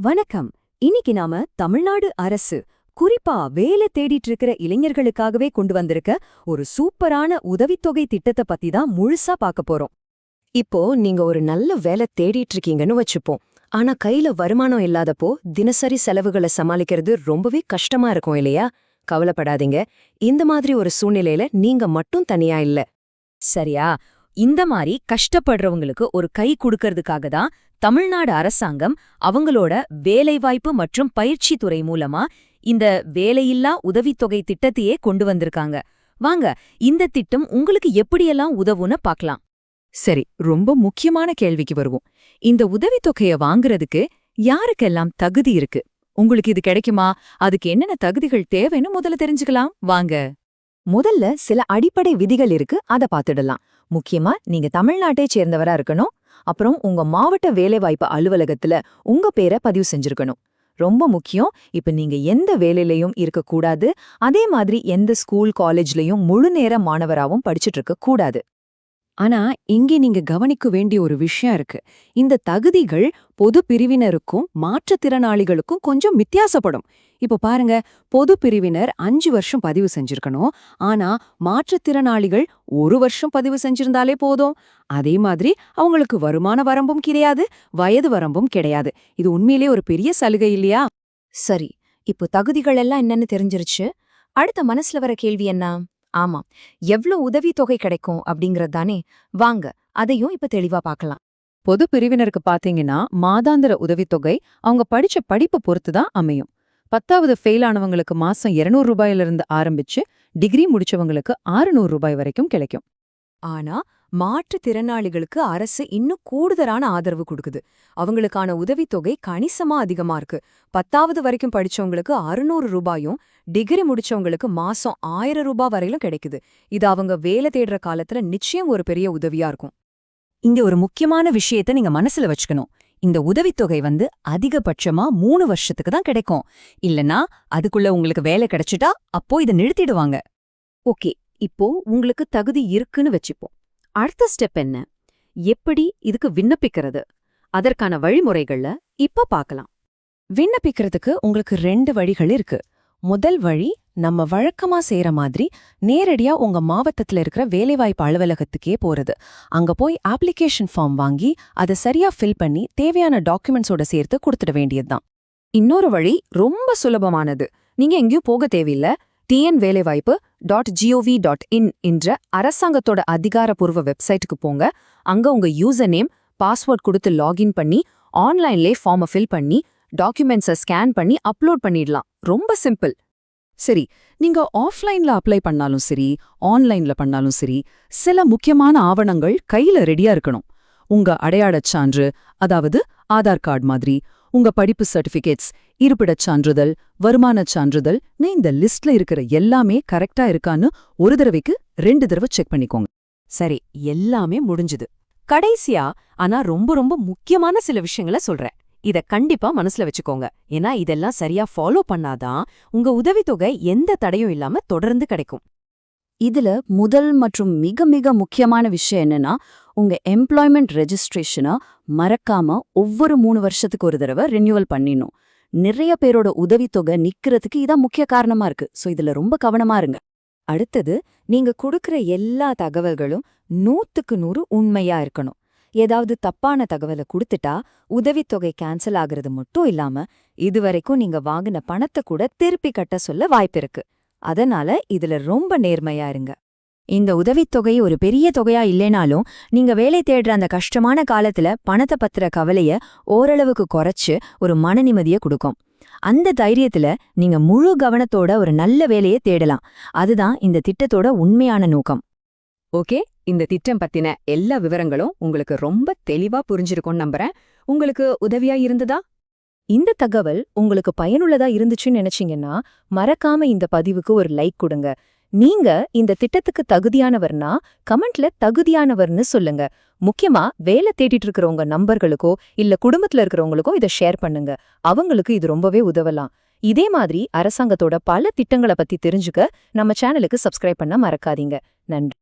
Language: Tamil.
வணக்கம். இன்னைக்கு நாம தமிழ்நாடு அரசு குறிப்பா வேலை தேடிட்டு இருக்கிற இளைஞர்களுக்காகவே கொண்டு வந்திருக்க ஒரு சூப்பரான உதவித்தொகை திட்டத்தை பத்தி தான் முழுசா பார்க்க போறோம். இப்போ நீங்க ஒரு நல்ல வேலை தேடிட்டு இருக்கீங்கன்னு வச்சுப்போம். ஆனா கையில வருமானம் இல்லாதப்போ தினசரி செலவுகளை சமாளிக்கிறது ரொம்பவே கஷ்டமா இருக்கும் இல்லையா? கவலைப்படாதீங்க. இந்த மாதிரி ஒரு சூழ்நிலையில நீங்க மட்டும் தனியா இல்ல. சரியா? இந்த மாதிரி கஷ்டப்படுறவங்களுக்கு ஒரு கை கொடுக்கறதுக்காக தான் தமிழ்நாடு அரசாங்கம் அவங்களோட வேலைவாய்ப்பு மற்றும் பயிற்சி துறை மூலமா இந்த வேலையில்லா உதவித்தொகை திட்டத்தையே கொண்டு வந்திருக்காங்க. வாங்க இந்த திட்டம் உங்களுக்கு எப்படியெல்லாம் உதவுன்னு பார்க்கலாம். சரி ரொம்ப முக்கியமான கேள்விக்கு வருவோம். இந்த உதவித்தொகையை வாங்குறதுக்கு யாருக்கெல்லாம் தகுதி இருக்கு? உங்களுக்கு இது கிடைக்குமா? அதுக்கு என்னென்ன தகுதிகள் தேவைன்னு முதல்ல தெரிஞ்சுக்கலாம். வாங்க. முதல்ல சில அடிப்படை விதிகள் இருக்கு அத பாத்துடலாம் முக்கியமா நீங்க தமிழ்நாட்டை சேர்ந்தவரா இருக்கணும். அப்புறம் உங்க மாவட்ட வேலைவாய்ப்பு அலுவலகத்துல உங்க பேரை பதிவு செஞ்சிருக்கணும். ரொம்ப முக்கியம் இப்ப நீங்க எந்த வேலையிலையும் இருக்கக்கூடாது. அதே மாதிரி எந்த ஸ்கூல் காலேஜ்லயும் முழு நேர மாணவராவும் படிச்சுட்டு இருக்க கூடாது. ஆனா இங்கே நீங்க கவனிக்க வேண்டிய ஒரு விஷயம் இருக்கு. இந்த தகுதிகள் பொது பிரிவினருக்கும் மாற்றுத்திறனாளிகளுக்கும் கொஞ்சம் வித்தியாசப்படும். இப்போ பாருங்க பொது பிரிவினர் அஞ்சு வருஷம் பதிவு செஞ்சிருக்கணும். ஆனா மாற்றுத்திறனாளிகள் ஒரு வருஷம் பதிவு செஞ்சிருந்தாலே போதும். அதே மாதிரி அவங்களுக்கு வருமான வரம்பும் கிடையாது வயது வரம்பும் கிடையாது. இது உண்மையிலே ஒரு பெரிய சலுகை இல்லையா? சரி இப்போ தகுதிகள் எல்லாம் என்னன்னு தெரிஞ்சிருச்சு. அடுத்த மனசுல வர கேள்வி என்ன? ஆமா எவ்ளோ உதவித்தொகை கிடைக்கும் அப்படிங்கறது தானே. வாங்க அதையும் இப்ப தெளிவா பார்க்கலாம். பொது பிரிவினருக்கு பாத்தீங்கன்னா மாதாந்திர உதவித்தொகை அவங்க படிச்ச படிப்பு பொறுத்து தான் அமையும். பத்தாவது ஃபெயில் ஆனவங்களுக்கு மாசம் 200 ரூபாயிலிருந்து ஆரம்பிச்சு டிகிரி முடிச்சவங்களுக்கு 600 ரூபாய் வரைக்கும் கிடைக்கும். ஆனா மாற்றுத்திறனாளிகளுக்கு அரசு இன்னும் கூடுதலான ஆதரவு கொடுக்குது. அவங்களுக்கான உதவித்தொகை கணிசமா அதிகமா இருக்கு. பத்தாவது வரைக்கும் படிச்சவங்களுக்கு அறுநூறு ரூபாயும் டிகிரி முடிச்சவங்களுக்கு மாசம் ஆயிரம் ரூபாய் வரையிலும் கிடைக்குது. இது அவங்க வேலை தேடுற காலத்துல நிச்சயம் ஒரு பெரிய உதவியா இருக்கும். இங்க ஒரு முக்கியமான விஷயத்த நீங்க மனசுல வச்சுக்கணும். இந்த உதவித்தொகை வந்து அதிகபட்சமா மூணு வருஷத்துக்கு தான் கிடைக்கும். இல்லனா அதுக்குள்ள உங்களுக்கு வேலை கிடைச்சிட்டா அப்போ இதை நிறுத்திடுவாங்க. ஓகே இப்போ உங்களுக்கு தகுதி இருக்குன்னு வச்சுப்போம். அடுத்த ஸ்டெப் என்ன? எப்படி இதுக்கு விண்ணப்பிக்கிறது? அதற்கான வழிமுறைகள்ல இப்ப பார்க்கலாம். விண்ணப்பிக்கிறதுக்கு உங்களுக்கு ரெண்டு வழிகள் இருக்கு. முதல் வழி நம்ம வழக்கமா செய்யற மாதிரி நேரடியா உங்க மாவட்டத்துல இருக்கிற வேலைவாய்ப்பு அலுவலகத்துக்கே போறது. அங்க போய் அப்ளிகேஷன் ஃபார்ம் வாங்கி அதை சரியா ஃபில் பண்ணி தேவையான டாக்குமெண்ட்ஸோட சேர்த்து கொடுத்துட வேண்டியதுதான். இன்னொரு வழி ரொம்ப சுலபமானது. நீங்க எங்கேயும் போக தேவையில்ல. டிஎன் வேலைவாய்ப்பு டாட் ஜிஓவி டாட் இன் என்ற அரசாங்கத்தோட அதிகாரப்பூர்வ வெப்சைட்டுக்கு போங்க. அங்க உங்க யூசர் நேம் பாஸ்வேர்ட் கொடுத்து லாகின் பண்ணி ஆன்லைன்லே ஃபார்மை ஃபில் பண்ணி டாக்குமெண்ட்ஸை ஸ்கேன் பண்ணி அப்லோட் பண்ணிடலாம். ரொம்ப சிம்பிள். சரி நீங்க ஆஃப்லைன்ல அப்ளை பண்ணாலும் சரி ஆன்லைன்ல பண்ணாலும் சரி சில முக்கியமான ஆவணங்கள் கையில ரெடியா இருக்கணும். உங்க அடையாளச் சான்று அதாவது ஆதார் கார்டு மாதிரி உங்க படிப்பு சர்டிபிகேட்ஸ் இருப்பிடச் சான்றிதழ் வருமானச் சான்றிதழ் நீ இந்த லிஸ்ட்ல இருக்கிற எல்லாமே கரெக்டா இருக்கான்னு ஒரு தடவைக்கு ரெண்டு தடவை செக் பண்ணிக்கோங்க. சரி எல்லாமே முடிஞ்சுது. கடைசியா ஆனா ரொம்ப ரொம்ப முக்கியமான சில விஷயங்களை சொல்றேன். இத கண்டிப்பா மனசுல வச்சுக்கோங்க. ஏன்னா இதெல்லாம் சரியா ஃபாலோ பண்ணாதான் உங்க உதவித்தொகை எந்த தடையும் இல்லாம தொடர்ந்து கிடைக்கும். இதுல முதல் மற்றும் மிக மிக முக்கியமான விஷயம் என்னன்னா உங்க எம்ப்ளாய்மெண்ட் ரெஜிஸ்ட்ரேஷனை மறக்காம ஒவ்வொரு மூணு வருஷத்துக்கு ஒரு தடவை ரினியூவல் பண்ணிடணும். நிறைய பேரோட உதவித்தொகை நிக்கிறதுக்கு இதான் முக்கிய காரணமா இருக்கு. சோ இதுல ரொம்ப கவனமா இருங்க. அடுத்தது நீங்க கொடுக்கிற எல்லா தகவல்களும் நூத்துக்கு நூறு உண்மையா இருக்கணும். ஏதாவது தப்பான தகவலை கொடுத்துட்டா உதவித்தொகை கேன்சல் ஆகுறது மட்டும் இல்லாம இதுவரைக்கும் நீங்க வாங்கின பணத்தை கூட திருப்பி கட்ட சொல்ல வாய்ப்பிருக்கு அதனால இதுல ரொம்ப நேர்மையா இருங்க. இந்த உதவித்தொகை ஒரு பெரிய தொகையா இல்லைனாலும் நீங்க வேலை தேடுற அந்த கஷ்டமான காலத்துல பணத்தை பத்திர கவலைய ஓரளவுக்கு குறைச்சு ஒரு மன நிம்மதிய கொடுக்கும். அந்த தைரியத்துல நீங்க முழு கவனத்தோட ஒரு நல்ல வேலையை தேடலாம். அதுதான் இந்த திட்டத்தோட உண்மையான நோக்கம். ஓகே? இந்த திட்டம் பத்தின எல்லா விவரங்களும் உங்களுக்கு ரொம்ப தெளிவா புரிஞ்சிருக்கும்னு நம்புறேன். உங்களுக்கு உதவியா இருந்ததா? இந்த தகவல் உங்களுக்கு பயனுள்ளதா இருந்துச்சுன்னு நினைச்சீங்கன்னா மறக்காம இந்த பதிவுக்கு ஒரு லைக் கொடுங்க. நீங்க இந்த திட்டத்துக்கு தகுதியானவர்னா கமெண்ட்ல தகுதியானவர்னு சொல்லுங்க. முக்கியமா வேலை தேடிட்டு இருக்கிறவங்க நம்பர்களுக்கோ இல்ல குடும்பத்துல இருக்கிறவங்களுக்கோ இதை ஷேர் பண்ணுங்க. அவங்களுக்கு இது ரொம்பவே உதவலாம். இதே மாதிரி அரசாங்கத்தோட பல திட்டங்களை பத்தி தெரிஞ்சுக்க நம்ம சேனலுக்கு சப்ஸ்கிரைப் பண்ண மறக்காதீங்க. நன்றி.